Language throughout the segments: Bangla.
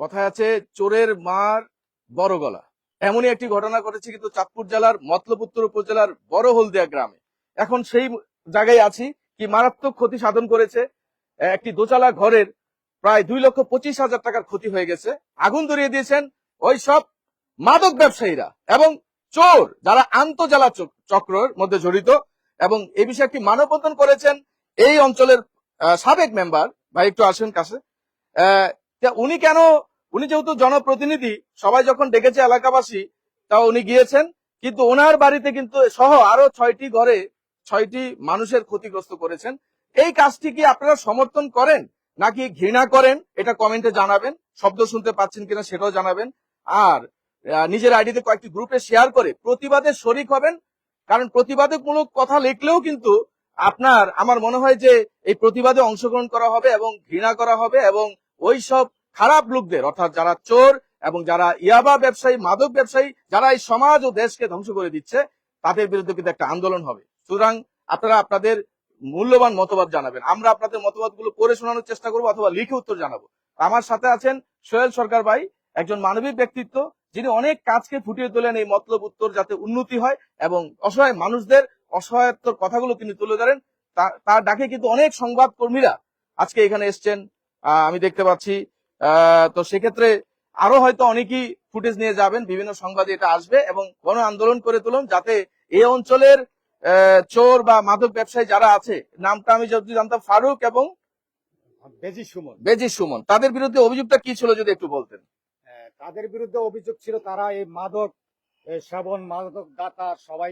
কথায় আছে, চোরের মার বড় গলা। এমনই একটি ঘটনা ঘটেছে কিন্তু চাঁদপুর জেলার মতলবুত্তর উপজেলার বড় হলদিয়া গ্রামে। এখন সেই জায়গায় আছি, কি মারাত্মক ক্ষতি সাধন করেছে। একটি দোচালা ঘরের প্রায় দুই লক্ষ পঁচিশ হাজার টাকার ক্ষতি হয়ে গেছে। আগুন ধরিয়ে দিয়েছেন ওই সব মাদক ব্যবসায়ীরা এবং চোর যারা আন্তজেলা চক- চক্রের মধ্যে জড়িত এবং এই বিষয়ে একটি মানববন্ধন করেছেন এই অঞ্চলের সাবেক মেম্বার ভাই একটু আসেন কাছে। উনি কেন উনি যেহেতু জনপ্রতিনিধি, সবাই যখন ডেকেছে এলাকাবাসী তা উনি গিয়েছেন। কিন্তু ওনার বাড়িতে কিন্তু সহ আরও ছয়টি ঘরে ছয়টি মানুষের ক্ষতিগ্রস্ত করেছেন। এই কাজটি কি আপনারা সমর্থন করেন নাকি ঘৃণা করেন? এটা কমেন্টে জানাবেন। শব্দ শুনতে পাচ্ছেন কিনা সেটাও জানাবেন। আর নিজের আইডিতে কয়েকটি গ্রুপে শেয়ার করে প্রতিবাদে শরিক হবেন। কারণ প্রতিবাদমূলক কথা লিখলেও কিন্তু আপনার, আমার মনে হয় যে এই প্রতিবাদে অংশগ্রহণ করা হবে এবং ঘৃণা করা হবে এবং ওই সব খারাপ লোকদের, অর্থাৎ যারা চোর এবং যারা ইয়াবা ব্যবসায়ী, মাদক ব্যবসায়ী, যারা এই সমাজ ও দেশকে ধ্বংস করে দিচ্ছে, তাদের বিরুদ্ধে কিন্তু একটা আন্দোলন হবে। সুতরাং আপনারা আপনাদের মূল্যবান মতবাদ জানাবেন। আমরা আপনাদের মতবাদগুলো পড়ে শোনানোর চেষ্টা করব অথবা লিখে উত্তর জানাব। আমার সাথে আছেন সোহেল সরকার ভাই, একজন মানবিক ব্যক্তিত্ব, যিনি অনেক কাজকে ফুটিয়ে তোলেন এই মতলব উত্তর যাতে উন্নতি হয় এবং অসহায় মানুষদের অসহায়ত্বর কথাগুলো তিনি তুলে ধরেন। তার ডাকে কিন্তু অনেক সংবাদ কর্মীরা আজকে এখানে এসছেন। আমি দেখতে পাচ্ছি তো সেক্ষেত্রে আরও হয়তো অনেকেই ফুটেজ নিয়ে যাবেন বিভিন্ন সংবাদে এটা আসবে এবং গণ আন্দোলন করে তুলুন যাতে এই অঞ্চলের চোর বা মাদক ব্যবসায়ী যারা আছে নামটা আমি যদি জানতাম ফারুক এবং বেজি সুমন। বেজি সুমন। তাদের বিরুদ্ধে অভিযোগটা কি ছিল যদি একটু বলতেন? তাদের বিরুদ্ধে অভিযোগ ছিল তারা এই মাদক এ, সেবন মাদক দাতা সবাই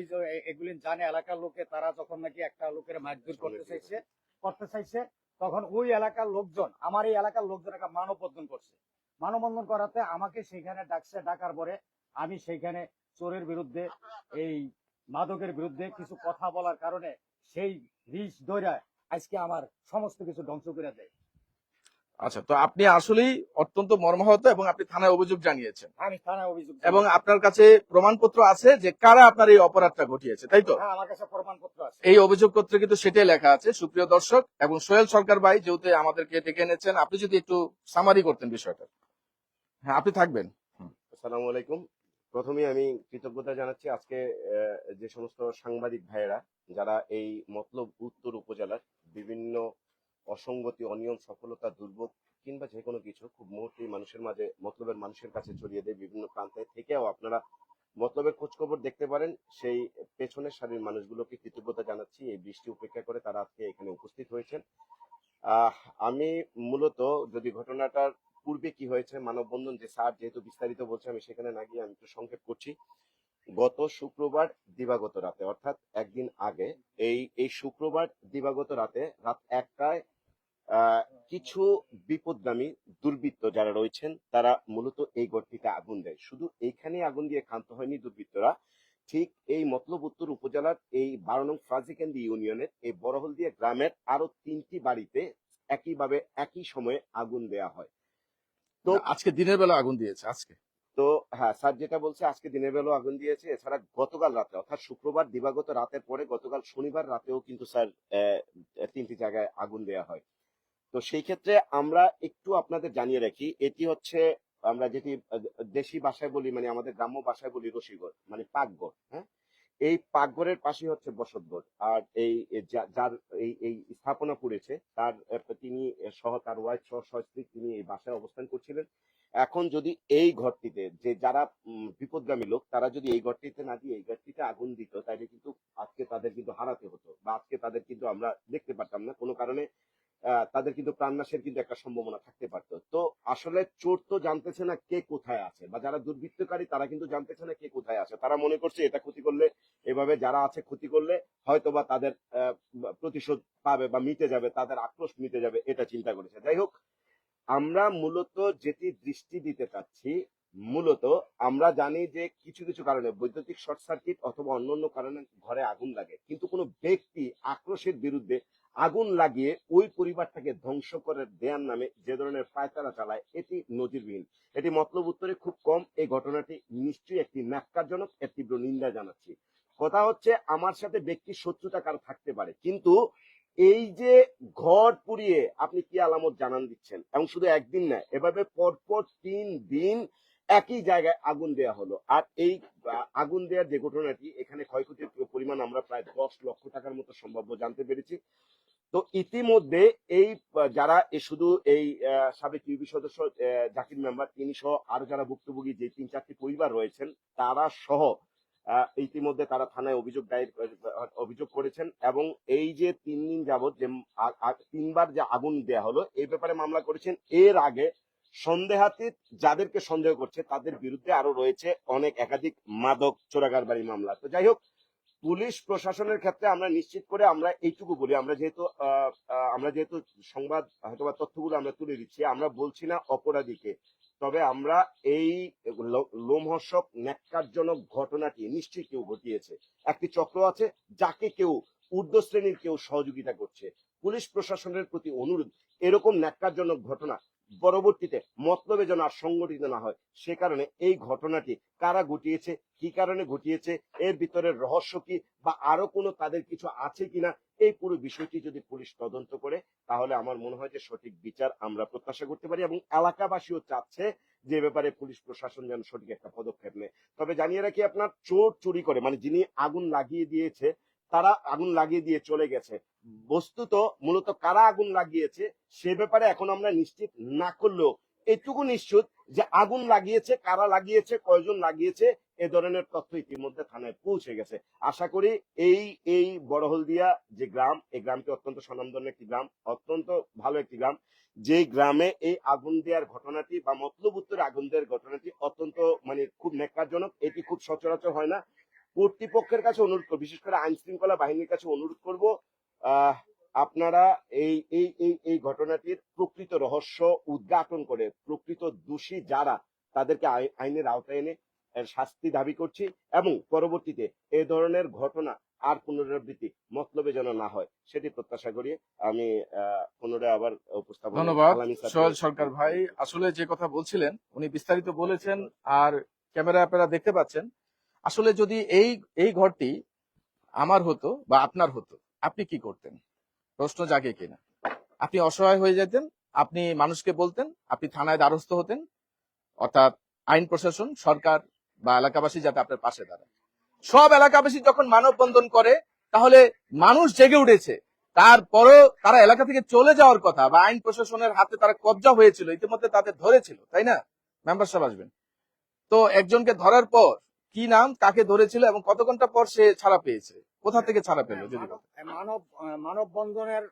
এগুলি জানে এলাকার লোকে তারা যখন নাকি একটা লোকের মারধর করতে চাইছে করতে চাইছে তখন ওই এলাকার লোকজন, আমার এই এলাকার লোকজন একটা মানববন্ধন করছে। মানববন্ধন করাতে আমাকে সেখানে ডাকছে, ডাকার পরে আমি সেইখানে চোরের বিরুদ্ধে, এই মাদকের বিরুদ্ধে কিছু কথা বলার কারণে সেই রিস দৈরা আজকে আমার সমস্ত কিছু ধ্বংস করে দেয়। আচ্ছা তো আপনি আসলেই অত্যন্ত মর্মাহত এবং আপনি থানায় অভিযোগ জানিয়েছেন। আমি থানায় অভিযোগ এবং আপনার কাছে প্রমাণপত্র আছে যে কারা আপনার এই অপরাধটা ঘটিয়েছে তাই তো? হ্যাঁ আমার কাছে প্রমাণপত্র আছে। এই অভিযোগপত্রে কিন্তু সেটাই লেখা আছে সুপ্রিয় দর্শক এবং সোহেল সরকার ভাই যেহেতু আমাদেরকে ডেকে এনেছেন আপনি যদি একটু সামারি করতেন বিষয়টা। হ্যাঁ আপনি থাকবেন। আসসালামু আলাইকুম। প্রথমেই আমি কৃতজ্ঞতা জানাচ্ছি আজকে যে সমস্ত সাংবাদিক ভাইয়েরা যারা এই মতলব উত্তর উপজেলার বিভিন্ন অসঙ্গতি, অনিয়ম, সফলতা, দুর্ভোগ কিংবা যে কোনো কিছু খুব মুহূর্তেই মানুষের মাঝে, মতলবের মানুষের কাছে ছড়িয়ে দেয় বিভিন্ন প্রান্তে। থেকেও আপনারা মতলবের খোঁজ খবর দেখতে পারেন। সেই পেছনের সারির মানুষগুলোকে কৃতজ্ঞতা জানাচ্ছি। এই বৃষ্টি উপেক্ষা করে তারা আজকে এখানে উপস্থিত হয়েছেন। আমি মূলত যদি ঘটনাটার পূর্বে কি হয়েছে, মানববন্ধন যে স্যার যেহেতু বিস্তারিত বলছে, আমি সেখানে না গিয়ে আমি একটু সংক্ষেপ করছি। গত শুক্রবার দিবাগত রাতে, অর্থাৎ একদিন আগে, এই এই শুক্রবার দিবাগত রাতে রাত একটায় কিছু বিপদগামী দুর্বৃত্ত যারা রয়েছেন তারা মূলত এই গড়টিতে আগুন দেয়। শুধু এইখানেই আগুন দিয়ে ক্ষান্ত হয়নি দুর্বৃত্তরা। ঠিক এই মতলব উত্তর উপজেলার এই বারো নং ফ্রাজিকেন্দি ইউনিয়নের এই বড়হলদিয়া গ্রামের আরও তিনটি বাড়িতে একইভাবে একই সময়ে আগুন দেয়া হয়। তো আজকে দিনের বেলা আগুন দিয়েছে আজকে? তো হ্যাঁ স্যার যেটা বলছে আজকে দিনের বেলাও আগুন দিয়েছে। এছাড়া গতকাল রাতে অর্থাৎ শুক্রবার দিবাগত রাতের পরে গতকাল শনিবার রাতেও কিন্তু স্যার আহ, তিনটি জায়গায় আগুন দেয়া হয়। তো সেই ক্ষেত্রে আমরা একটু আপনাদের জানিয়ে রাখি, এটি হচ্ছে আমরা যেটি দেশি ভাষায় বলি মানে আমাদের গ্রাম্য ভাষায় বলি রসিগড় মানে পাকঘর হ্যাঁ? এই পাকঘরের পাশে হচ্ছে বসতঘর আর এই যার এই এই স্থাপনা পড়েছে তার তিনি সহ তার ওয়াইফ সহ সস্ত্রীক তিনি এই বাসায় অবস্থান করছিলেন। এখন যদি এই ঘরটিতে যে যারা বিপদগামী লোক, তারা যদি এই ঘরটিতে না দিয়ে এই ঘরটিতে আগুন দিত, তাহলে কিন্তু আজকে তাদের কিন্তু হারাতে হতো, বা আজকে তাদের কিন্তু আমরা দেখতে পারতাম না। কোনো কারণে তাদের কিন্তু প্রাণনাশের কিন্তু একটা সম্ভাবনা থাকতে পারতো। তো আসলে চোর তো জানতেছে না কে কোথায় আছে, বা যারা দুর্বৃত্তকারী তারা কিন্তু জানতেছে না কে কোথায় আছে। তারা মনে করছে এটা ক্ষতি করলে, এভাবে যারা আছে ক্ষতি করলে হয়তো বা তাদের প্রতিশোধ পাবে বা মিটে যাবে, তাদের আক্রোশ মিটে যাবে, এটা চিন্তা করেছে। যাই হোক, আমরা মূলত যেটি দৃষ্টি দিতে চাচ্ছি, মূলত আমরা জানি যে কিছু কিছু কারণে, বৈদ্যুতিক শর্ট সার্কিট অথবা অন্যান্য কারণে ঘরে আগুন লাগে, কিন্তু কোনো ব্যক্তি আক্রোশের বিরুদ্ধে আগুন লাগিয়ে ওই পরিবারটাকে ধ্বংস করে দেওয়ার নামে যে ধরনের পায়তারা চালায়, এটি নজিরবিহীন। এটি মতলব উত্তরে খুব কম, এই ঘটনাটি নিশ্চয়ই একটি ন্যাক্কারজনক, এর তীব্র নিন্দা জানাচ্ছি। কথা হচ্ছে, আমার সাথে ব্যক্তি শত্রুতা কারও থাকতে পারে, কিন্তু এই যে ঘর পুড়িয়ে আপনি কি আলামত জানান দিচ্ছেন? এবং শুধু একদিন না, এভাবে পরপর তিন দিন একই জায়গায় আগুন দেয়া হলো। আর এই আগুন দেওয়ার যে ঘটনাটি, এখানে ক্ষয়ক্ষতির পরিমাণ আমরা প্রায় দশ লক্ষ টাকার মতো সম্ভাব্য জানতে পেরেছি। তো ইতিমধ্যে এই যারা শুধু এই সাবেক ইউপি সদস্য জাকির মেম্বার, তিনি সহ আরও যারা ভুক্তভোগী, যে তিন চারটি পরিবার রয়েছেন, তারা সহ ইতিমধ্যে তারা থানায় অভিযোগ দায়ের অভিযোগ করেছেন এবং এই যে তিন দিন যাবত যে তিনবার যে আগুন দেয়া হলো এই ব্যাপারে মামলা করেছেন। এর আগে সন্দেহাতীত যাদেরকে সন্দেহ করছে, তাদের বিরুদ্ধে আরও রয়েছে অনেক একাধিক মাদক চোরাগার বাড়ি মামলা। তো যাই হোক পুলিশ প্রশাসনের ক্ষেত্রে আমরা নিশ্চিত করে আমরা এইটুকু বলি, আমরা যেহেতু আমরা যেহেতু সংবাদ, হয়তোবা তথ্যগুলো আমরা তুলে দিচ্ছি, আমরা বলছি না অপরাধীকে। তবে আমরা এই লোমহর্ষক, ন্যাক্কারজনক ঘটনাটি নিশ্চয়ই কেউ ঘটিয়েছে। একটি চক্র আছে যাকে কেউ ঊর্ধ্ব শ্রেণির কেউ সহযোগিতা করছে। পুলিশ প্রশাসনের প্রতি অনুরোধ, এরকম ন্যাক্কারজনক ঘটনা পরবর্তীতে মতলবে যেন আর সংগঠিত না হয়। সে কারণে এই ঘটনাটি কারা ঘটিয়েছে, কি কারণে ঘটিয়েছে, এর ভিতরে রহস্য কি বা আরও কোনো তাদের কিছু আছে কিনা, এই পুরো বিষয়টি যদি পুলিশ তদন্ত করে, তাহলে আমার মনে হয় যে সঠিক বিচার আমরা প্রত্যাশা করতে পারি এবং এলাকাবাসীও চাচ্ছে যে ব্যাপারে পুলিশ প্রশাসন যেন সঠিক একটা পদক্ষেপ নেয়। তবে জানিয়ে রাখি আপনার চোর চুরি করে মানে যিনি আগুন লাগিয়ে দিয়েছে তারা আগুন লাগিয়ে দিয়ে চলে গেছে। বস্তুত মূলত কারা আগুন লাগিয়েছে, সে ব্যাপারে এখন আমরা নিশ্চিত না করলেও এটুকু নিশ্চিত যে আগুন লাগিয়েছে, কারা লাগিয়েছে, কয়জন লাগিয়েছে, এ ধরনের তথ্য ইতিমধ্যে থানায় পৌঁছে গেছে। আশা করি এই এই বড়হলদিয়া যে গ্রাম, এই গ্রামটি অত্যন্ত স্বনামধন্য একটি গ্রাম, অত্যন্ত ভালো একটি গ্রাম। যে গ্রামে এই আগুন দেওয়ার ঘটনাটি বা মতলব উত্তরে আগুন দেওয়ার ঘটনাটি অত্যন্ত মানে খুব নেকারজনক এটি খুব সচরাচর হয় না। কর্তৃপক্ষের কাছে অনুরোধ করব বিশেষ করে আইন শৃঙ্খলা বাহিনীর কাছে অনুরোধ করব আপনারা এই এই এই এই ঘটনাটির প্রকৃত রহস্য উদ্ঘাটন করে প্রকৃত দোষী যারা তাদেরকে আইনের আওতায় এনে শাস্তি দাবি করছি এবং পরবর্তীতে এ ধরনের ঘটনা আর পুনরাবৃত্তি মতলবে যেন না হয় সেটি প্রত্যাশা করি আমি আহ, পুনরায় আবার উপস্থাপন ধন্যবাদ সোহেল সরকার ভাই। আসলে যে কথা বলছিলেন উনি বিস্তারিত বলেছেন আর ক্যামেরা আপনারা দেখতে পাচ্ছেন। আসলে যদি এই এই ঘরটি আমার হতো বা আপনার হতো, আপনি কি করতেন? প্রশ্ন জাগে কিনা? আপনি অসহায় হয়ে যেতেন, আপনি মানুষকে বলতেন, আপনি থানায় দ্বারস্থ হতেন, অর্থাৎ আইন প্রশাসন, সরকার বা এলাকাবাসী যাতে আপনার পাশে দাঁড়ায়। সব এলাকাবাসী যখন মানববন্ধন করে, তাহলে মানুষ জেগে উঠেছে। তারপরও তারা এলাকা থেকে চলে যাওয়ার কথা বা আইন প্রশাসনের হাতে তারা কবজা হয়েছিল, ইতিমধ্যে তাদের ধরেছিল, তাই না? মেম্বার সাহেব আসবেন। তো একজনকে ধরার পর কি নাম কাকে ধরেছিল এবং কত ঘণ্টা পর সে ছাড়া পেয়েছে? কোথা থেকে ছাড়া পেল যদি মানব মানব বন্ধনের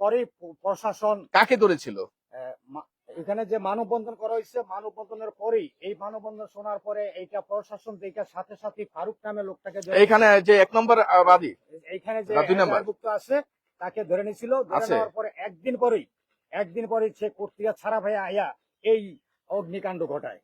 পরেই প্রশাসন কাকে ধরেছিল? এখানে যে মানববন্ধন করা হয়েছে মানববন্ধনের পরেই এই মানববন্ধন শোনার পরে এইটা প্রশাসন দেখার সাথে সাথে ফারুক নামে লোকটাকে এইখানে যে এক নম্বর বাদী? এইখানে যে না, দুই নাম্বার। এজাহারভুক্ত আছে তাকে ধরে নিয়েছিল। ধরে। নেওয়ার পরে একদিন পরেই একদিন পরেই সে কর্তৃকা ছাড়া ভাইয়া আয়া এই অগ্নিকাণ্ড ঘটায়।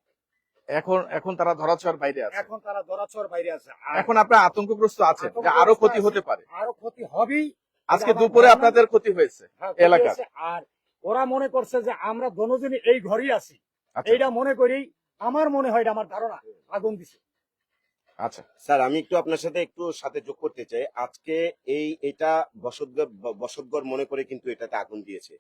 এখন এখন তারা ধরাছোঁয়ার বাইরে আছে। এখন তারা দরাচর বাইরে আছে। এখন আপনার আতঙ্কগ্রস্ত আছে যে আরও ক্ষতি হতে পারে। আরও ক্ষতি হবেই। আজকে এটা দুপুরে আপনাদের ক্ষতি হয়েছে হ্যাঁ। হয়েছে। আর ওরা মনে করছে যে আমরা দনজনই এই ঘরেই আছি। আচ্ছা। এইটা মনে করি আমার মনে হয় এটা আমার ধারণা। আগুন দিছে। আচ্ছা। স্যার আমি একটু আপনার সাথে একটু সাথে যোগ করতে চাই। আজকে এই এটা বসতঘর ব- মনে করে কিন্তু এটাতে আগুন দিয়েছে।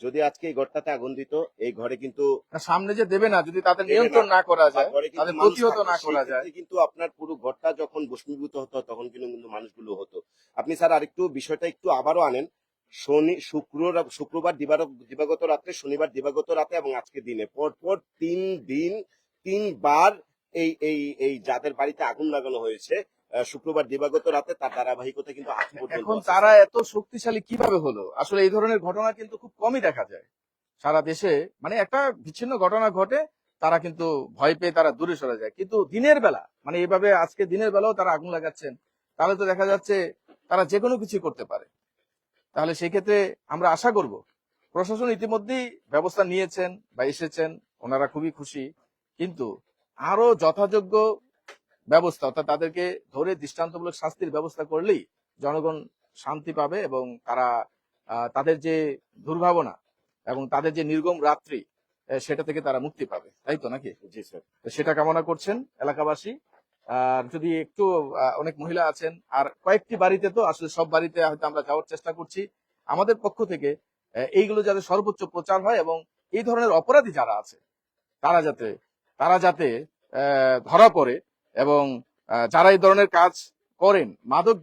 যদি আজকে এই ঘরটাতে আগুন দিত এই ঘরে কিন্তু সামনে যে দেবে না যদি তাদের নিয়ন্ত্রণ না। করা যায় তাদের প্রতিহত না করা যায়। কিন্তু আপনার পুরো ঘরটা যখন ভস্মীভূত হতো তখন কিন্তু কিন্তু মানুষগুলো হতো। আপনি স্যার আরেকটু বিষয়টা একটু আবারও আনেন। শনি শুক্র শুক্রবার দিবাগত রাত্রে শনিবার দিবাগত রাতে এবং আজকে দিনে। পরপর তিন দিন তিনবার এই এই এই যাদের বাড়িতে আগুন লাগানো হয়েছে। শুক্রবার দিবাগত রাতে তার ধারাবাহিকতা কিন্তু এখন তারা এত শক্তিশালী কীভাবে হলো? আসলে এই ধরনের ঘটনা কিন্তু খুব কমই দেখা যায়। সারা দেশে মানে একটা বিচ্ছিন্ন ঘটনা ঘটে তারা কিন্তু ভয় পেয়ে তারা দূরে সরে যায়। কিন্তু দিনের বেলা মানে এইভাবে আজকে দিনের বেলাও তারা আগুন লাগাচ্ছেন তাহলে তো দেখা যাচ্ছে তারা যে কোনো কিছু করতে পারে। তাহলে সেই ক্ষেত্রে আমরা আশা করব প্রশাসন ইতিমধ্যেই ব্যবস্থা নিয়েছেন বা এসেছেন ওনারা খুবই খুশি। কিন্তু আরও যথাযোগ্য ব্যবস্থা অর্থাৎ তাদেরকে ধরে দৃষ্টান্তমূলক শাস্তির ব্যবস্থা করলেই জনগণ শান্তি পাবে এবং তারা আহ, তাদের যে দুর্ভাবনা এবং তাদের যে নির্গম রাত্রি সেটা থেকে তারা মুক্তি পাবে। তাই তো নাকি? জি স্যার। সেটা কামনা করছেন এলাকাবাসী। আর যদি একটু অনেক মহিলা আছেন আর কয়েকটি বাড়িতে তো আসলে সব বাড়িতে হয়তো আমরা যাওয়ার চেষ্টা করছি আমাদের পক্ষ থেকে এইগুলো যাতে সর্বোচ্চ প্রচার হয় এবং এই ধরনের অপরাধী যারা আছে তারা যাতে তারা যাতে আহ, ধরা পড়ে এবং যারা এই ধরনের কাজ করেন মাদক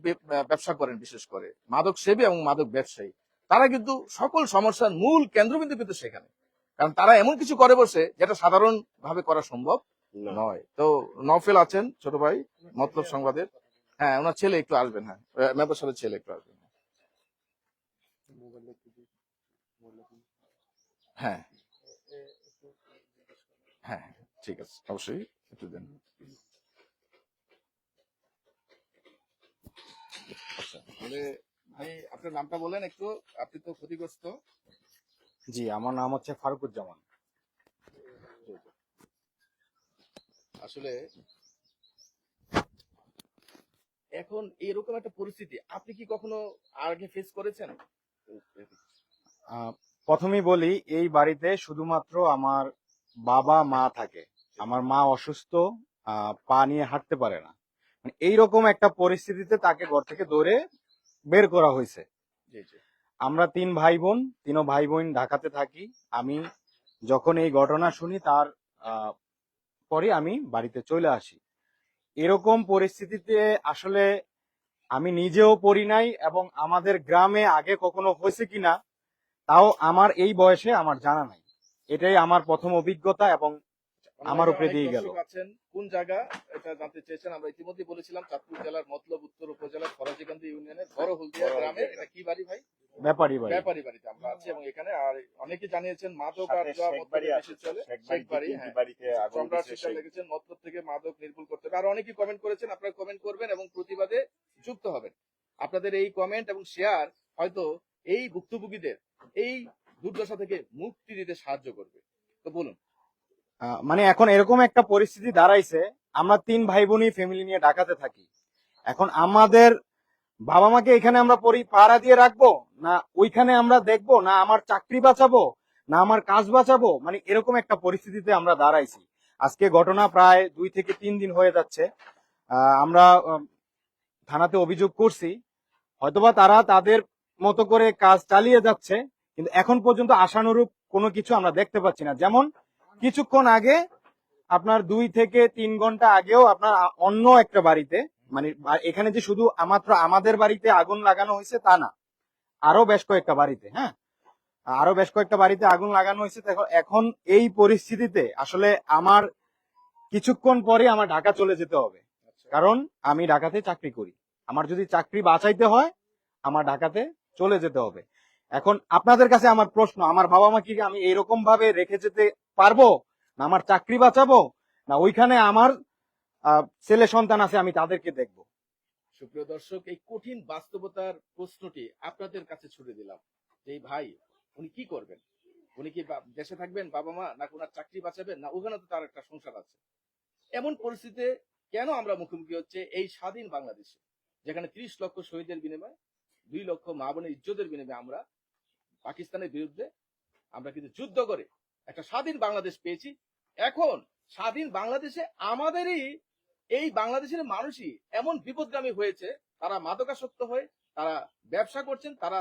ব্যবসা করেন বিশেষ করে মাদক সেবী এবং মাদক ব্যবসায়ী তারা কিন্তু সকল সমস্যার মূল কেন্দ্রবিন্দু কিন্তু সেখানে। কারণ তারা এমন কিছু করে বসে যেটা সাধারণ ভাবে করা সম্ভব নয়। তো নফেল আছেন ছোট ভাই মতলব সংবাদের। হ্যাঁ ওনার ছেলে একটু আসবেন হ্যাঁ। মেম্বার সাহেবের ছেলে একটু আসবেন। হ্যাঁ হ্যাঁ। হ্যাঁ, ঠিক আছে। অবশ্যই একটু দেন। আচ্ছা তাহলে ভাই আপনার নামটা বলেন একটু। আপনি তো ক্ষতিগ্রস্ত। জি আমার নাম হচ্ছে ফারুকুজ্জামান। আসলে এখন এরকম একটা পরিস্থিতি আপনি কি কখনো আগে ফেস করেছেন? প্রথমেই বলি এই বাড়িতে শুধুমাত্র আমার বাবা মা থাকে। আমার মা অসুস্থ পা নিয়ে হাঁটতে পারে না। মানে এইরকম একটা পরিস্থিতিতে তাকে ঘর থেকে দৌড়ে বের করা হয়েছে। আমরা তিন ভাই বোন তিনও ভাই বোন ঢাকাতে থাকি। আমি যখন এই ঘটনা শুনি তার পরে আমি বাড়িতে চলে আসি। এরকম পরিস্থিতিতে আসলে আমি নিজেও পড়ি নাই এবং আমাদের গ্রামে আগে কখনো হয়েছে কিনা তাও আমার এই বয়সে আমার জানা নাই। এটাই আমার প্রথম অভিজ্ঞতা এবং আমার উপরে দিয়ে গেল। কোন জায়গা এটা জানতে চেয়েছেন? আমরা ইতিমধ্যে বলেছিলাম চাঁদপুর জেলার মতলব উত্তর উপজেলার ফরাজিকান্দি ইউনিয়নের বড় হলদিয়া গ্রামে। এটা কি বাড়ি ভাই? ব্যাপারই বাড়ি। ব্যাপারী বাড়িতে আমরা আছি এবং এখানে আর অনেকে জানিয়েছেন মাদক আড্ডা শেখ মতলবে বেশি চলে। শেখ বাড়ি হ্যাঁ। বাড়িতে সম্রাট দিয়েছে শিক্ষা লিখেছেন মতলব থেকে মাদক নির্মূল করতে হবে। আর অনেকেই কমেন্ট করেছেন আপনারা কমেন্ট করবেন এবং প্রতিবাদে যুক্ত হবেন। আপনাদের এই কমেন্ট এবং শেয়ার হয়তো এই ভুক্তভোগীদের এই দুর্দশা থেকে মুক্তি দিতে সাহায্য করবে। তো বলুন। মানে এখন এরকম একটা পরিস্থিতি দাঁড়াইছে, আমরা তিন ভাই বোনই ফ্যামিলি নিয়ে ঢাকাতে থাকি। এখন আমাদের বাবা মাকে এখানে আমরা পরি পাড়া দিয়ে রাখব, না ওইখানে আমরা দেখব, না আমার চাকরি বাঁচাবো, না আমার কাজ বাঁচাবো? মানে এরকম একটা পরিস্থিতিতে আমরা দাঁড়াইছি। আজকে ঘটনা প্রায় দুই থেকে তিন দিন হয়ে যাচ্ছে। আমরা থানাতে অভিযোগ করছি। হয়তোবা তারা তাদের মতো করে কাজ চালিয়ে যাচ্ছে, কিন্তু এখন পর্যন্ত আশানুরূপ কোনো কিছু আমরা দেখতে পাচ্ছি না। যেমন কিছুক্ষণ আগে আপনার দুই থেকে তিন ঘণ্টা আগেও আপনার অন্য একটা বাড়িতে মানে এখানে যে শুধু মাত্র আমাদের বাড়িতে আগুন লাগানো হয়েছে তা না আরও বেশ কয়েকটা বাড়িতে হ্যাঁ? আরও বেশ কয়েকটা বাড়িতে আগুন লাগানো হয়েছে দেখো এখন এই পরিস্থিতিতে আসলে আমার কিছুক্ষণ পরে আমার ঢাকা চলে যেতে হবে। কারণ আমি ঢাকাতে চাকরি করি। আমার যদি চাকরি বাঁচাইতে হয় আমার ঢাকাতে চলে যেতে হবে। এখন আপনাদের কাছে আমার প্রশ্ন, আমার বাবা মা কি আমি এরকম ভাবে রেখে যেতে পারব? না আমার চাকরি বাঁচাবো? না ওইখানে আমার ছেলে সন্তান আছে আমি তাদেরকে দেখব? সুপ্রিয় দর্শক, এই কঠিন বাস্তবতার প্রশ্নটি আপনাদের কাছে ছুড়ে দিলাম। যে ভাই, উনি কি করবেন? উনি কি দেশে থাকবেন বাবা মা না ওনার চাকরি বাঁচাবেন? না ওখানে তো তার একটা সংসার আছে। এমন পরিস্থিতিতে কেন আমরা মুখোমুখি হচ্ছে এই স্বাধীন বাংলাদেশে? যেখানে ত্রিশ লক্ষ শহীদের বিনিময়ে, দুই লক্ষ মা বোনের ইজ্জতের বিনিময়ে আমরা পাকিস্তানের বিরুদ্ধে আমরা কিন্তু যুদ্ধ করে একটা স্বাধীন বাংলাদেশ পেয়েছি। এখন স্বাধীন বাংলাদেশে আমাদেরই এই বাংলাদেশের মানুষই এমন বিপদগামী হয়েছে, তারা মাদকাসক্ত হয়ে তারা ব্যবসা করছেন, তারা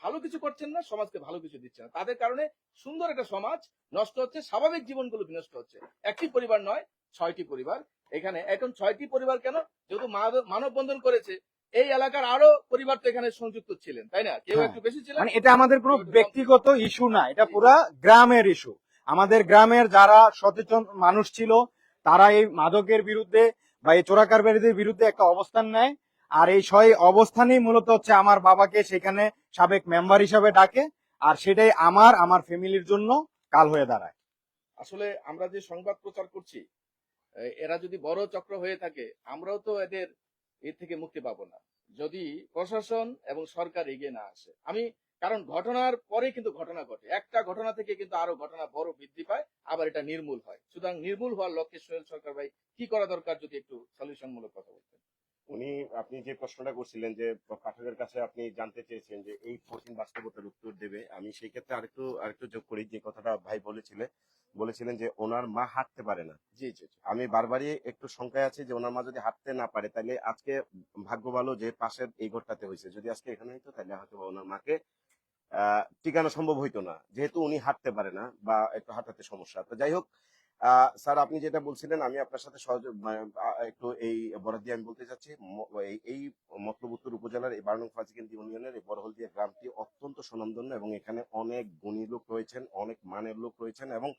ভালো কিছু করছেন না, সমাজকে ভালো কিছু দিচ্ছে না। তাদের কারণে সুন্দর একটা সমাজ নষ্ট হচ্ছে, স্বাভাবিক জীবনগুলো বিনষ্ট হচ্ছে। একটি পরিবার নয়, ছয়টি পরিবার। এখানে এখন ছয়টি পরিবার কেন? যেহেতু মানববন্ধন করেছে এই এলাকার আরও পরিবার তো এখানে সংযুক্ত ছিলেন তাই না? কেউ হ্যাঁ। একটু বেশি ছিলেন? মানে এটা আমাদের কোনো ব্যক্তিগত ইস্যু না এটা পুরা গ্রামের ইস্যু আমাদের গ্রামের যারা সচেতন মানুষ ছিল তারা এই মাদকের বিরুদ্ধে বা এই চোরাকারবারিদের বিরুদ্ধে একটা অবস্থান নেয় আর এই ছয় অবস্থানেই মূলত হচ্ছে আমার বাবাকে সেখানে সাবেক মেম্বার হিসাবে ডাকে আর সেটাই আমার আমার ফ্যামিলির জন্য কাল হয়ে দাঁড়ায়। আসলে আমরা যে সংবাদ প্রচার করছি এরা যদি বড় চক্র হয়ে থাকে আমরাও তো এদের এর থেকে মুক্তি পাবো না। যদি প্রশাসন এবং সরকার এগিয়ে না আসে, আমি, কারণ ঘটনার পরে কিন্তু ঘটনা ঘটে। একটা ঘটনা থেকে কিন্তু আরও ঘটনা বড় বৃদ্ধি পায়, আবার এটা নির্মূল হয়। সুতরাং নির্মূল হওয়ার লক্ষ্যে সোহেল সরকার ভাই কি করা দরকার, যদি একটু সলিউশন মূলক কথা বলতেন। উনি, আপনি যে প্রশ্নটা করছিলেন যে পাঠকের কাছে আপনি জানতে চেয়েছেন যে এই কঠিন বাস্তবতার উত্তর দেবে, আমি সেই ক্ষেত্রে আরেকটু আরেকটু যোগ করি যে কথাটা ভাই বলেছিলেন। বলেছিলেন যে ওনার মা হাঁটতে পারে না। জি জি। আমি বারবারই একটু শঙ্কায় আছি যে ওনার মা যদি হাঁটতে না পারে তাহলে আজকে ভাগ্য ভালো যে পাশের এই ঘরটাতে হয়েছে। যদি আজকে এখানে হইতো তাহলে হয়তো ওনার মাকে আহ, টিকানো সম্ভব হইতো না। যেহেতু উনি হাঁটতে পারে না বা একটু হাঁটাতে সমস্যা। তো যাই হোক স্যার আপনি যেটা বলছিলেন আমি আপনার সাথে সহযোগ একটু এই বরাদ দিয়ে আমি বলতে চাচ্ছি এই- মতলব উত্তর উপজেলার এই বারনং ফাজিকেন্দি ইউনিয়নের এই বরহলদিয়া গ্রামটি অত্যন্ত সুনামধন্য এবং এখানে অনেক গুণী লোক রয়েছেন অনেক মানের লোক রয়েছেন এবং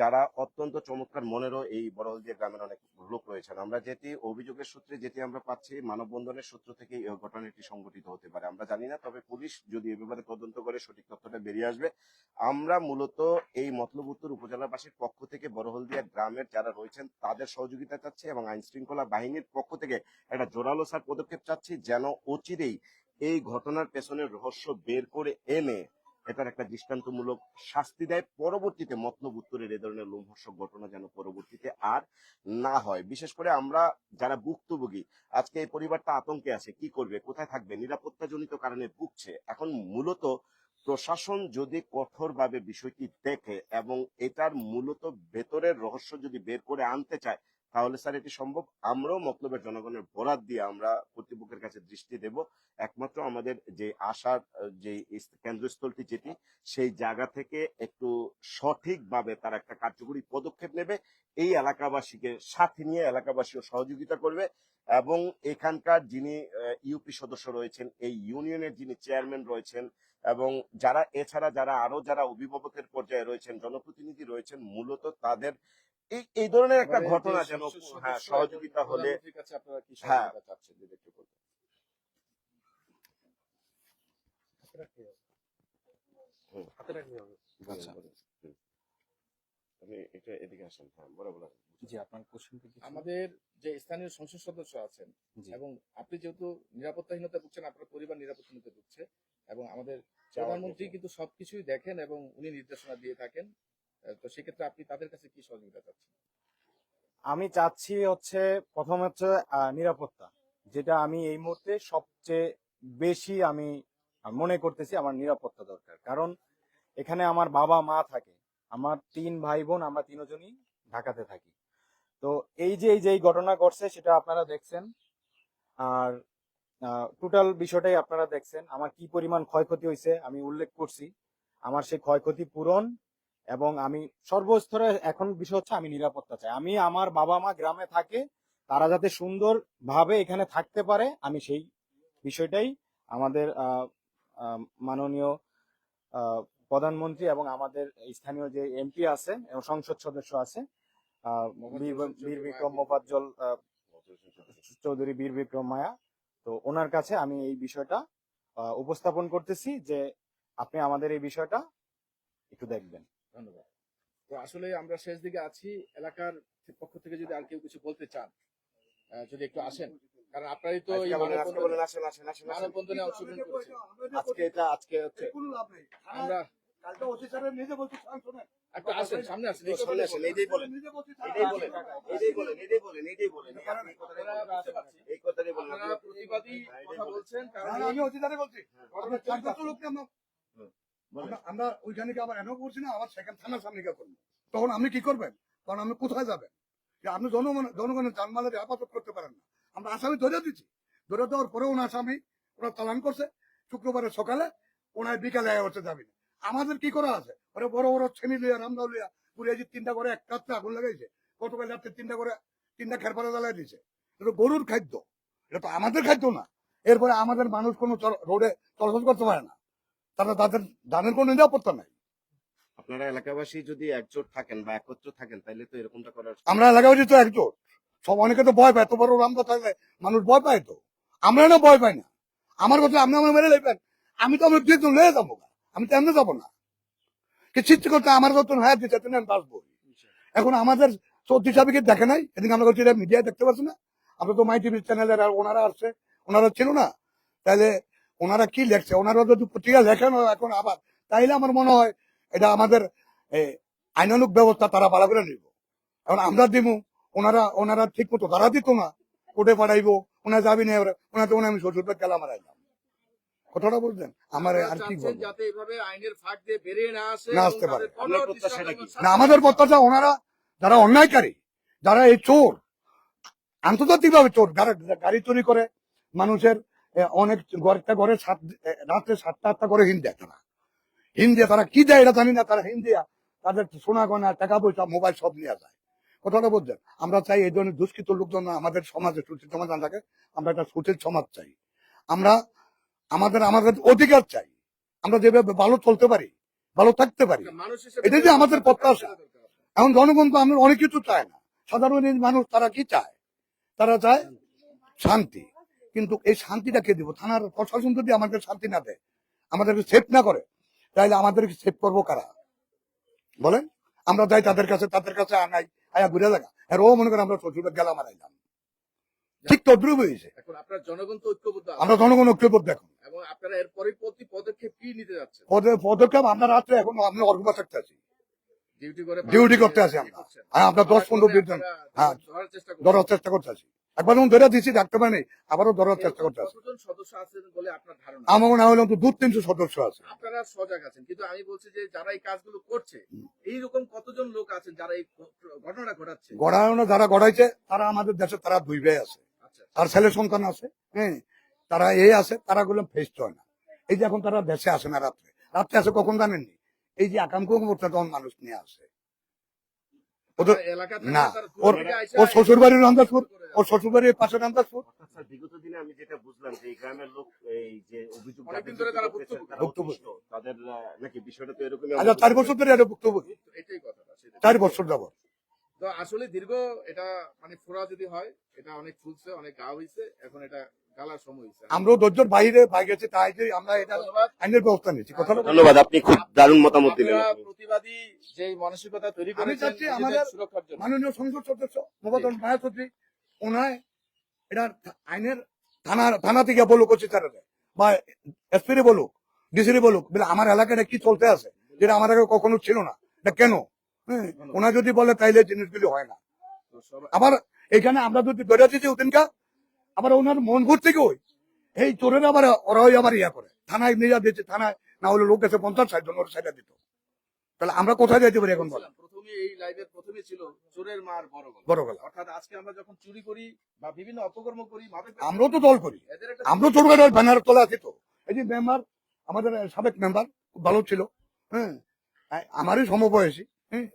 যারা অত্যন্ত চমৎকার মনেরও এই বড়হলদিয়া গ্রামের অনেক লোক রয়েছেন। আমরা যেটি অভিযোগের সূত্রে যেটি আমরা পাচ্ছি, মানববন্ধনের সূত্র থেকে এই ঘটনাটি সংঘটিত হতে পারে। আমরা জানি না, তবে পুলিশ যদি এ ব্যাপারে তদন্ত করে সঠিক তথ্যটা বেরিয়ে আসবে। আমরা মূলত এই মতলব উত্তর উপজেলাবাসীর পক্ষ থেকে বড়হলদিয়া গ্রামের যারা রয়েছেন, তাদের সহযোগিতা চাচ্ছি এবং আইন শৃঙ্খলা বাহিনীর পক্ষ থেকে একটা জোরালো সার পদক্ষেপ চাচ্ছি যেন অচিরেই এই ঘটনার পেছনের রহস্য বের করে এনে এটার একটা দৃষ্টান্তমূলক শাস্তি দেয়। পরবর্তীতে মতলব উত্তরের এ ধরনের লোমহর্ষক ঘটনা যেন পরবর্তীতে আর না হয়। বিশেষ করে আমরা যারা ভুক্তভোগী, আজকে এই পরিবারটা আতঙ্কে আছে, কি করবে, কোথায় থাকবে, নিরাপত্তাজনিত কারণে ভুগছে, এখন মূলত প্রশাসন যদি কঠোরভাবে বিষয়টি দেখে এবং এটার মূলত ভেতরের রহস্য যদি বের করে আনতে চায় তাহলে স্যার এটি সম্ভব? আমরাও মতলবের জনগণের বরাদ দিয়ে আমরা কর্তৃপক্ষের কাছে দৃষ্টি দেব। একমাত্র আমাদের যে আশার, যে কেন্দ্রস্থলটি যেটি, সেই জায়গা থেকে একটু সঠিকভাবে তার একটা কার্যকরী পদক্ষেপ নেবে। এই এলাকাবাসীকে সাথে নিয়ে এলাকাবাসীও সহযোগিতা করবে এবং এখানকার যিনি ইউপি সদস্য রয়েছেন, এই ইউনিয়নের যিনি চেয়ারম্যান রয়েছেন এবং যারা এছাড়া যারা আরও যারা অভিভাবকের পর্যায়ে রয়েছেন জনপ্রতিনিধি রয়েছেন মূলত তাদের এই এই ধরনের একটা ঘটনা যেন হ্যাঁ সহযোগিতা হলে প্রধানমন্ত্রীর কাছে আপনারা কি হ্যাঁ। সহযোগিতা হবে। আচ্ছা। হ্যাঁ বড় বড় জি আপনার কোশ্চেন কি ছিল? আমাদের যে স্থানীয় সংসদ সদস্য আছেন এবং আপনি যেহেতু নিরাপত্তাহীনতা ভুগছেন আপনার পরিবার নিরাপত্তাহীনতা ভুগছে এবং আমাদের প্রধানমন্ত্রী কিছু। কিন্তু সবকিছুই দেখেন এবং উনি নির্দেশনা দিয়ে থাকেন। তো সেক্ষেত্রে আপনি তাদের কাছে কি সহযোগিতা চাচ্ছেন? আমি চাচ্ছি হচ্ছে প্রথম হচ্ছে নিরাপত্তা যেটা আমি এই মুহূর্তে সবচেয়ে বেশি আমি মনে করতেছি আমার নিরাপত্তা দরকার। কারণ এখানে আমার বাবা মা থাকে আমার তিন ভাই বোন আমরা তিনজনই ঢাকাতে থাকি। তো এই যে এই যে এই ঘটনা ঘটছে সেটা আপনারা দেখছেন। আর টোটাল বিষয়টাই আপনারা দেখছেন আমার কি পরিমাণ ক্ষয়ক্ষতি হয়েছে আমি উল্লেখ করছি আমার সেই ক্ষয়ক্ষতি পূরণ এবং আমি সর্বস্তরে এখন বিষয় হচ্ছে আমি নিরাপত্তা চাই আমি আমার বাবা মা গ্রামে থাকে তারা যাতে সুন্দর ভাবে এখানে থাকতে পারে আমি সেই বিষয়টাই আমাদের মাননীয় প্রধানমন্ত্রী এবং আমাদের স্থানীয় যে এমপি আছে এবং সংসদ সদস্য আছে বীর- বিক্রম মোফাজ্জল আহ, চৌধুরী বীর বিক্রম মায়া তো ওনার কাছে আমি এই বিষয়টা উপস্থাপন করতেছি যে আপনি আমাদের এই বিষয়টা একটু দেখবেন। ধন্যবাদ। তো আসলে আমরা শেষ দিকে আছি। এলাকার পক্ষ থেকে যদি আর কেউ কিছু বলতে চান আহ, যদি একটু আসেন কারণ আপনারই তো আজকে মানববন্ধনে- অংশগ্রহণ করেছেন। এটা আজকে হচ্ছে আমরা কালকে ওসি নিজে বলছি শোনেন। একটু আসেন সামনে আসেন এই সামনে আসেন, বলেন। এইটাই বলেন। বলেন বলেন বলেন। এই কথাটাই বলেন আপনারা প্রতিবাদী কথা বলছেন কারণ না, আমি ওসি স্যারে বলছি। আমরা চারটা লোককে আমরা আমরা- ওইখানে গিয়ে আবার এনও করছি না? আবার থানার সামনে গিয়ে করব। তখন আপনি কি করবেন? তখন আপনি কোথায় যাবেন? যে আপনি জনগণ জনগণের জানমালের হেফাজত করতে পারেন না। আমরা আসামি ধরে দিচ্ছি। ধরে দেওয়ার পরে ওনার আসামি ওরা চালান করছে। শুক্রবারের সকালে ওনার বিকালে হচ্ছে যাবি না আমাদের কি করা আছে? ওরা বড় বড় ছেনি লইয়া রামদাও লইয়া পুরিয়া যে তিনটা করে এক রাত্রে আগুন লাগাইছে গতকাল রাত্রে তিনটা করে তিনটা খেরপাড়া জ্বালাই দিয়েছে এটা গরুর খাদ্য এটা তো আমাদের খাদ্য না। এরপরে আমাদের মানুষ কোনো রোডে চলাচল করতে পারে না। তারা তাদের ধানের কোনো নিরাপত্তা নাই। আপনারা এলাকাবাসী যদি একজোট থাকেন বা একত্র থাকেন তাহলে তো এরকমটা করার আমরা এলাকাবাসী তো একজোট। সব অনেকে তো ভয় পায় এত বড় রামদা থাকলে মানুষ ভয় পায় তো। আমরা না ভয় পাই না? আমার কথা আপনি আমার মেরে লেবেন আমি তো আমার দুজন লয়ে যাব। আমি তো এমনি যাব না। কি সৃষ্টি করতে আমার যতন হায়াত দিচ্ছে তেমনি আমি বাঁচবো। এখন আমাদের চৌধুরী সাহেবকে দেখে নাই, এদিকে আমরা বলছি মিডিয়ায় দেখতে পাচ্ছি না। আমরা তো মাই টিভি চ্যানেলের আর ওনারা আসছে ওনারা ছিল না। তাহলে ওনারা কি লেখছে? ওনারা যদি পত্রিকা লেখেন এখন আবার, তাইলে আমার মনে হয় এটা আমাদের আইনানুক ব্যবস্থা তারা ভালো করে নিব। এখন আমরা দিব ওনারা ওনারা ঠিক মতো তারা দিত না, কোর্টে পাঠাইবো, ওনার যাবি না ওনার তো আমি শ্বশুর গেলাম মারাইলাম। কথাটা বলছেন? আমার আর কি যাতে এভাবে আইনের ফাঁক দিয়ে বেরিয়ে না আসে না আসতে পারে। না আমাদের প্রত্যাশা ওনারা যারা অন্যায়কারী যারা এই চোর আন্তর্জাতিক ভাবে চোর যারা গাড়ি চুরি করে মানুষের অনেক ঘরটা ঘরে সাত রাত্রে সাতটা আটটা করে হিন দেয় তারা। হিন্দিয়া তারা কি দেয় এটা জানি না তারা হিন্দিয়া তাদের সোনা গয়না টাকা পয়সা মোবাইল সব নিয়ে যায়। কথাটা বলছেন আমরা চাই এই ধরনের দুষ্কৃত লোকজন আমাদের সমাজে সুচিত সমাধান থাকে আমরা একটা সুচিত সমাজ চাই। আমরা আমাদের আমাদের অধিকার চাই। আমরা যেভাবে ভালো চলতে পারি ভালো থাকতে পারি এটাই যে আমাদের প্রত্যাশা। এখন জনগণ তো আমরা অনেক কিছু চায় না। সাধারণ মানুষ তারা কি চায়? তারা চায় শান্তি। কিন্তু এই শান্তিটা কে দিব? থানার প্রশাসন যদি আমাদের শান্তি না দেয় আমাদেরকে সেফ না করে তাহলে আমাদেরকে সেফ করব কারা? বলেন? আমরা যাই তাদের কাছে তাদের কাছে আনাই আয়া ঘুরে লাগা আর ও মনে করে আমরা শ্বশুরের গেলাম আনাইলাম ঠিক তদ্রুপ হয়েছে। এখন আপনার জনগণ তো ঐক্যবদ্ধ আছে। আমরা জনগণ এবং আপনারা এর পরবর্তী পদক্ষেপ কি নিতে যাচ্ছেন? পদক্ষেপ আমরা রাত্রে এখন আমরা অর্গবা থাকতে আছি। ডিউটি করতে আছি আমরা। হ্যাঁ আমরা দশ পনেরো দিন হ্যাঁ, ধরার চেষ্টা করতে আছি। একবার যখন ধরে দিচ্ছি ডাক্তার মানে আবারও ধরার চেষ্টা করতে আছি। কতজন সদস্য আছেন বলে আপনার ধারণা? আমার মনে হয় দু তিনশো সদস্য আছে। আপনারা সজাগ আছেন কিন্তু আমি বলছি যে যারা এই কাজগুলো করছে এইরকম কতজন লোক আছেন যারা এই ঘটনা ঘটাচ্ছে? গড়ানো যারা গড়াইছে তারা আমাদের দেশে তারা দুই ভাই আছে। তার ছেলে সন্তান আছে হ্যাঁ তারা এ আছে তারা গুলো ফেস্ট হয় না এই যে এখন তারা দেশে আসে না রাত্রে রাত্রে আসে কখন জানেননি এই যে আকাম তখন মানুষ নিয়ে আসে না, ওর- ওর শ্বশুর বাড়ির আন্দাজপুর ওর শ্বশুর বাড়ির পাশে আন্দাজপুর বিগত দিনে আমি যেটা বুঝলাম যে এই গ্রামের লোক এই যে অভিযোগ অনেকদিন যাদের ধরে তারা করতেছে, ভুক্তভোগী। তারা ভুক্তভোগী। অতিষ্ঠ। তাদের নাকি বিষয়টা তো এরকমই আচ্ছা চার বছর ধরে এটা ভুক্তভোগী। চার বছর তো আসলে দীর্ঘ এটা মানে ফোড়া যদি হয় এটা অনেক ফুলছে অনেক গা হয়েছে এখন এটা গালার সময় হয়েছে আমরাও ধৈর্যের বাইরে বাইরে গেছি তাই যে আমরা এটা আইনের ব্যবস্থা নিচ্ছি কথা ধন্যবাদ আপনি খুব দারুণ মতামত দিলেন। প্রতিবাদী যে মানসিকতা তৈরি আমি চাচ্ছি আমাদের মাননীয় সংসদ সদস্য মবাদন মায়াসত্রী ওনায় এটা আইনের থানা থানা থেকে বলুক বা এসপি বলুক ডিসি বলুক বলে আমার এলাকাটা কি চলতে আছে? যেটা আমার আগে কখনো ছিল না। এটা কেন? ওনা যদি বলে তাইলে জিনিসগুলি হয় না। আবার এখানে আমরা যদি ধরে দিয়েছি ওদিনকা আবার ওনার মন ঘুর থেকে ওই এই চোরের আবার ওরাই আবার ইয়া করে থানায় নিয়ে যা দিয়েছে থানায় না হলে লোক এসে পঞ্চাশ ষাট জন ওর সাইডে দিত। তাহলে আমরা কোথায় যাইতে পারি এখন বলেন? প্রথমে এই লাইভের প্রথমে ছিল চোরের মার বড় গলা। বড় গলা। অর্থাৎ আজকে আমরা যখন চুরি করি বা বিভিন্ন অপকর্ম করি আমরাও তো দল করি। ব্যানার তোলা আছি তো। এই যে মেম্বার আমাদের সাবেক মেম্বার ভালো ছিল। হ্যাঁ আমারই সমবয়সী। হ্যাঁ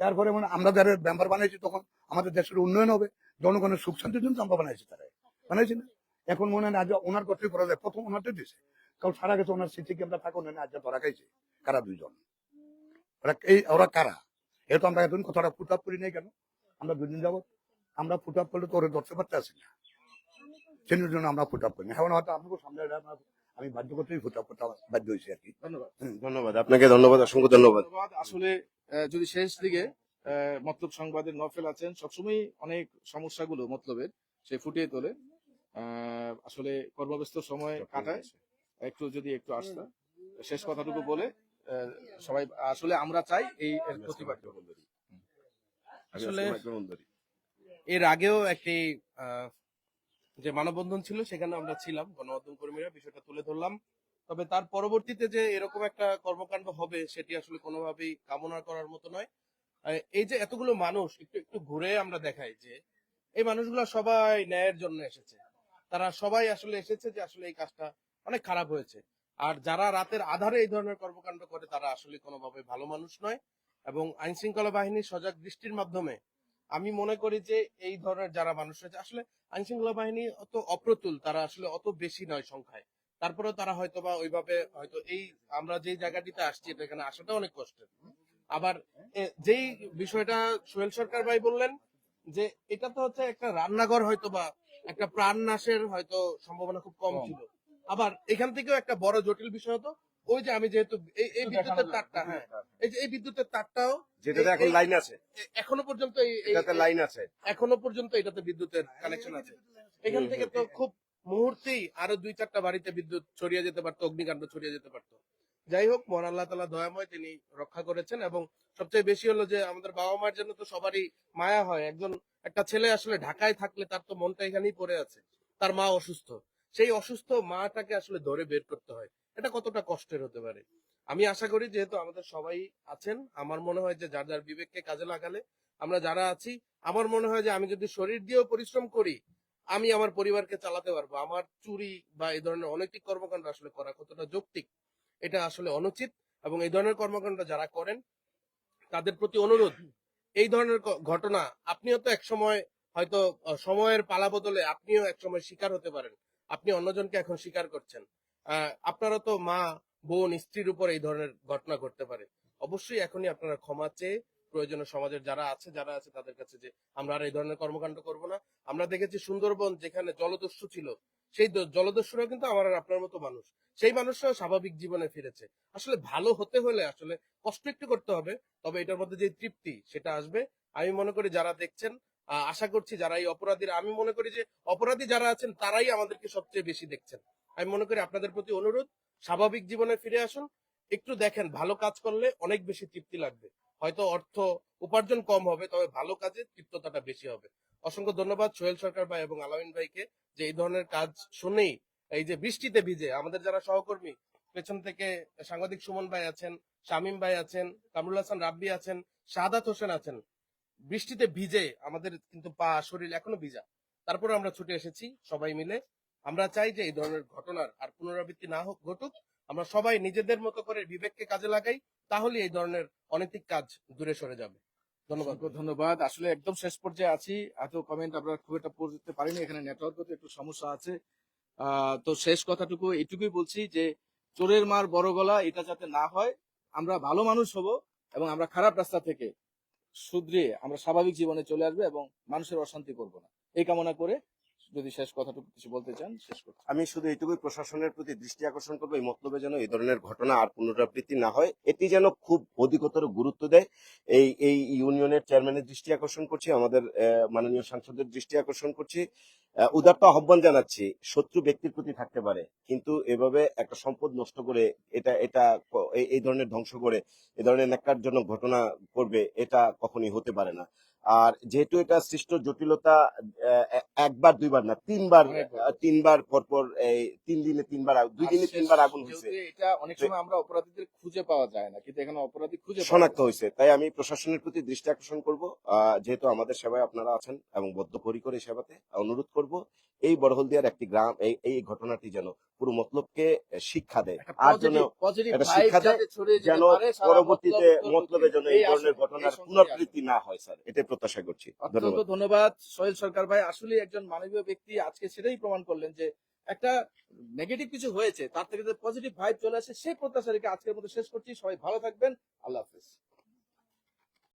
তারপরে মানে আমরা যারা মেম্বার বানাইছি তখন আমাদের দেশের উন্নয়ন হবে জনগণের সুখ শান্তির জন্য আমরা বানাইছি তারা। বানাইছি না? এখন মনে হয় আজ ওনার কথাই করা যায়। প্রথম ওনারটা দিছে কারণ সারা গেছে ওনার সিসি ক্যামেরা থাকুন না আজ ধরা খাইছে। কারা দুইজন? ওরা এই ওরা কারা? এটা তো আমরা এতদিন কথাটা ফুট আপ করি নাই কেন? আমরা দুদিন যাব আমরা ফুট আপ করলে তো ওরা ধরতে পারতে আসি না। সেই জন্য আমরা ফুট আপ করি না। এখন হয়তো আপনাকে সামনে আমি বাধ্য করতেই ফুট আপ করতে বাধ্য হয়েছি আর কি। ধন্যবাদ। ধন্যবাদ। আপনাকে ধন্যবাদ অসংখ্য ধন্যবাদ। আসলে যদি শেষ দিকে মতলব সংবাদের নফেল আছেন সবসময় অনেক সমস্যাগুলো মতলবের সে ফুটিয়ে তোলে। আসলে কর্মব্যস্ত সময় কাটায়। একটু যদি একটু আসতা শেষ কথাটুকু বলে সবাই আসলে আমরা চাই এই এর প্রতিবাদ আসলে এর আগেও একটি আহ, যে মানববন্ধন ছিল সেখানে আমরা ছিলাম। গণমাধ্যম কর্মীরা বিষয়টা তুলে ধরলাম। তবে তার পরবর্তীতে যে এরকম একটা কর্মকাণ্ড হবে, সেটি আসলে কোনোভাবেই কামনা করার মতো নয়। এই যে এতগুলো মানুষ, একটু একটু ঘুরে আমরা দেখাই যে, এই মানুষগুলো সবাই ন্যায়ের জন্য এসেছে। তারা সবাই আসলে এসেছে যে আসলে এই কাজটা অনেক খারাপ হয়েছে। আর যারা রাতের আধারে এই ধরনের কর্মকাণ্ড করে, তারা আসলে কোনোভাবে ভালো মানুষ নয়। এবং আইন শৃঙ্খলা বাহিনীর সজাগ দৃষ্টির মাধ্যমে আমি মনে করি যে এই ধরনের যারা মানুষ রয়েছে, আসলে আইন শৃঙ্খলা বাহিনী অত অপ্রতুল, তারা আসলে অত বেশি নয় সংখ্যায়। তারপরেও তারা হয়তো বা ওইভাবে হয়তো এই আমরা যেই জায়গাটিতে আসছি এটা এখানে আসাটা অনেক কষ্টের। আবার যেই বিষয়টা সোহেল সরকার ভাই বললেন যে এটা তো হচ্ছে একটা রান্নাঘর হয়তো বা একটা প্রাণ নাশের হয়তো সম্ভাবনা খুব কম ছিল। আবার এখান থেকেও একটা বড় জটিল বিষয় হতো ওই যে আমি যেহেতু এই বিদ্যুতের তারটা হ্যাঁ এই যে এই বিদ্যুতের তারটাও যেটাতে এখন লাইন আছে। এখনও পর্যন্ত এটাতে লাইন আছে। এখনও পর্যন্ত এটাতে বিদ্যুতের কানেকশন আছে। এখান থেকে তো খুব মুহূর্তেই আরও দুই চারটা বাড়িতে বিদ্যুৎ ছড়িয়ে যেতে পারতো, অগ্নিকাণ্ড ছড়িয়ে যেতে পারতো। যাই হোক, মহান আল্লাহ তালা দয়াময় তিনি রক্ষা করেছেন এবং সবচেয়ে বেশি হলো যে আমাদের বাবা মায়ের জন্য তো সবারই মায়া হয়। একজন, একটা ছেলে আসলে ঢাকায় থাকলে তার তো মনটা এখানেই পড়ে আছে। তার মা অসুস্থ। সেই অসুস্থ মাটাকে আসলে ধরে বের করতে হয়। এটা কতটা কষ্টের হতে পারে? আমি আশা করি যেহেতু আমাদের সবাই আছেন, আমার মনে হয় যে যার যার বিবেককে কাজে লাগালে আমরা যারা আছি, আমার মনে হয় যে আমি যদি শরীর দিয়েও পরিশ্রম করি আমি আমার পরিবারকে চালাতে পারব। আমার চুরি বা এই ধরনের অনৈতিক কর্মকাণ্ড আসলে করা কতটা যৌক্তিক এটা আসলে অনুচিত এবং এই ধরনের কর্মকাণ্ড যারা করেন তাদের প্রতি অনুরোধ এই ধরনের ঘটনা আপনিও তো একসময় হয়তো সময়ের পালা বদলে আপনিও একসময় শিকার হতে পারেন। আপনি অন্যজনকে এখন স্বীকার করছেন। আহ, আপনারও তো মা বোন স্ত্রীর উপর এই ধরনের ঘটনা ঘটতে পারে। অবশ্যই এখনই আপনারা ক্ষমা চেয়ে প্রয়োজনে সমাজের যারা আছে যারা আছে তাদের কাছে যে আমরা আর এই ধরনের কর্মকাণ্ড করব না। আমরা দেখেছি সুন্দরবন যেখানে জলদস্যু ছিল, সেই জলদস্যুরা কিন্তু আমার আপনার মতো মানুষ। সেই মানুষরাও স্বাভাবিক জীবনে ফিরেছে। আসলে ভালো হতে হলে আসলে কষ্ট একটু করতে হবে, তবে এটার মধ্যে যে তৃপ্তি সেটা আসবে। আমি মনে করি যারা দেখছেন আশা করছি যারা এই অপরাধীরা, আমি মনে করি যে অপরাধী যারা আছেন তারাই আমাদেরকে সবচেয়ে বেশি দেখছেন। আমি মনে করি আপনাদের প্রতি অনুরোধ, স্বাভাবিক জীবনে ফিরে আসুন, একটু দেখেন, ভালো কাজ করলে অনেক বেশি তৃপ্তি লাগবে। হয়তো অর্থ উপার্জন কম হবে, তবে ভালো কাজে তৃপ্ততাটা বেশি হবে। অসংখ্য ধন্যবাদ সোহেল সরকার ভাই এবং আলামিন ভাইকে যে এই ধরনের কাজ শুনেই, এই যে বৃষ্টিতে ভিজে, আমাদের যারা সহকর্মী, পেছন থেকে সাংবাদিক সুমন ভাই আছেন, শামীম ভাই আছেন, কামরুল হাসান রাব্বি আছেন শাহাদাত হোসেন আছেন, বৃষ্টিতে ভিজে আমাদের কিন্তু পা, শরীর এখনও ভিজা। তারপরে আমরা ছুটে এসেছি সবাই মিলে। আমরা চাই যে এই ধরনের ঘটনার আর পুনরাবৃত্তি না হোক, ঘটুক। আমরা সবাই নিজেদের মতো করে বিবেককে কাজে লাগাই তাহলে এই ধরনের অনৈতিক কাজ দূরে সরে যাবে। ধন্যবাদ। ধন্যবাদ। আসলে একদম শেষ পর্যায়ে আছি। এত কমেন্ট আমরা খুব একটা পড়তে পারিনি। এখানে নেটওয়ার্ক একটু সমস্যা আছে। তো শেষ কথাটুকু এটুকুই বলছি যে, চোরের মার বড় গলা, এটা যাতে না হয়, আমরা ভালো মানুষ হব এবং আমরা খারাপ রাস্তা থেকে শুধরিয়ে আমরা স্বাভাবিক জীবনে চলে আসব এবং মানুষের অশান্তি করব না। এই কামনা করে যদি শেষ কথাটুকু কিছু বলতে চান শেষ করতে আমি শুধু এইটুকুই প্রশাসনের প্রতি দৃষ্টি আকর্ষণ করব এই মতলবে যেন এই ধরনের ঘটনা আর পুনরাবৃত্তি না হয়। এটি যেন খুব অধিকতর গুরুত্ব দেয়। এই এই ইউনিয়নের চেয়ারম্যানের দৃষ্টি আকর্ষণ করছি আমাদের মাননীয় সাংসদের দৃষ্টি আকর্ষণ করছি। আহ, উদাত্ত আহ্বান জানাচ্ছি শত্রু ব্যক্তির প্রতি থাকতে পারে কিন্তু এভাবে একটা সম্পদ নষ্ট করে এটা এটা এই- ধরনের ধ্বংস করে এই ধরনের ন্যাক্কারজনক ঘটনা করবে এটা কখনই হতে পারে না। আর যেহেতু এটা সৃষ্ট জটিলতা একবার দুইবার না তিনবার। তিনবার পরপর এই তিন দিনে তিনবার দুই দিনে তিনবার আগুন হয়েছে এটা অনেক সময় আমরা অপরাধীদের খুঁজে পাওয়া যায় না কিন্তু এখানে অপরাধী খুঁজে শনাক্ত হয়েছে তাই আমি প্রশাসনের প্রতি দৃষ্টি আকর্ষণ করব। যেহেতু আমাদের সেবায় আপনারা আছেন এবং বদ্ধপরিকর এই সেবাতে অনুরোধ করব এই বড়হলদিয়ার একটি গ্রাম এই এই ঘটনাটি যেন পুরো মতলবকে শিক্ষা দেয়। আর যেন শিক্ষা দেয়, যেন পরবর্তীতে মতলব যেন এই ধরনের ঘটনার পুনরাবৃত্তি না হয় স্যার। এটাই প্রত্যাশা করছি। অত্যন্ত ধন্যবাদ। সোহেল সরকার ভাই আসলে একজন মানবীয় ব্যক্তি আজকে সেটাই প্রমাণ করলেন যে একটা নেগেটিভ কিছু হয়েছে তার থেকে যে পজিটিভ ভাইব চলে আসে সেই প্রত্যাশা রেখে আজকের মতো শেষ করছি। সবাই ভালো থাকবেন। আল্লাহ হাফেজ।